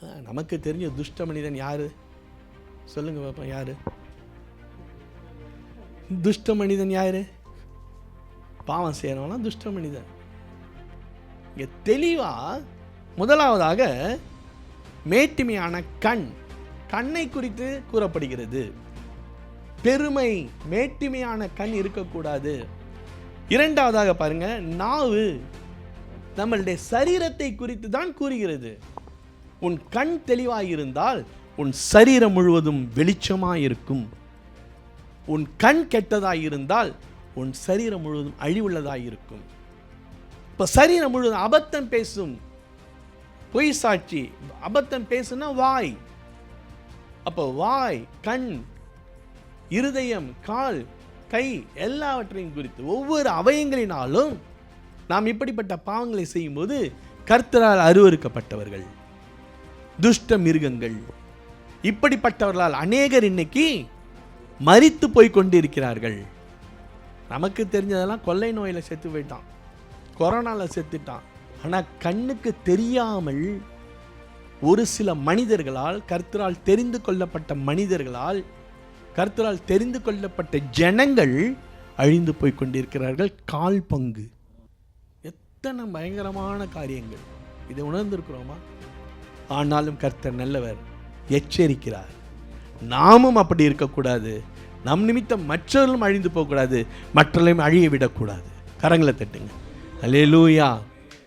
நமக்கு தெரிஞ்ச துஷ்ட மனிதன் யாரு? சொல்லுங்க பார்ப்போம் யாரு? துஷ்ட மனிதன் யாரு? பாவம் செய்கிறவனா துஷ்ட மனிதன் இங்கே தெளிவா முதலாவதாக மேட்டுமையான கண் கண்ணை குறித்து கூறப்படுகிறது. பெருமை மேட்டுமையான கண் இருக்கக்கூடாது. இரண்டாவதாக பாருங்க நாவு நம்மளுடைய சரீரத்தை குறித்து தான் கூறுகிறது. உன் கண் தெளிவாயிருந்தால் உன் சரீரம் முழுவதும் வெளிச்சமாயிருக்கும். உன் கண் கெட்டதாயிருந்தால் உன் சரீரம் முழுவதும் அழிவுள்ளதாயிருக்கும். இப்போ சரீரம் முழுவதும் அபத்தம் பேசும். பொய் சாட்சி அபத்தம் பேசுனா வாய். அப்போ வாய் கண் இருதயம் கால் கை எல்லாவற்றையும் குறித்து ஒவ்வொரு அவயங்களினாலும் நாம் இப்படிப்பட்ட பாவங்களை செய்யும்போது கர்த்தரால் அருவறுக்கப்பட்டவர்கள் துஷ்ட மிருகங்கள். இப்படிப்பட்டவர்களால் அநேகர் இன்னைக்கு மறித்து போய் கொண்டிருக்கிறார்கள். நமக்கு தெரிஞ்சதெல்லாம் கொள்ளை நோயில் செத்து போயிட்டான். கொரோனாவில் செத்துட்டான். ஆனால் கண்ணுக்கு தெரியாமல் ஒரு சில மனிதர்களால் கர்த்தரால் தெரிந்து கொள்ளப்பட்ட மனிதர்களால் கர்த்தரால் தெரிந்து கொள்ளப்பட்ட ஜனங்கள் அழிந்து போய் கொண்டிருக்கிறார்கள். கால் பங்கு. எத்தனை பயங்கரமான காரியங்கள். இதை உணர்ந்திருக்கிறோமா? ஆனாலும் கர்த்தர் நல்லவர். எச்சரிக்கிறார். நாமும் அப்படி இருக்கக்கூடாது. நம் நிமித்தம் மற்றவர்களும் அழிந்து போகக்கூடாது. மற்றவர்களையும் அழிய விடக்கூடாது. கரங்களை தட்டுங்க. அல்லேலூயா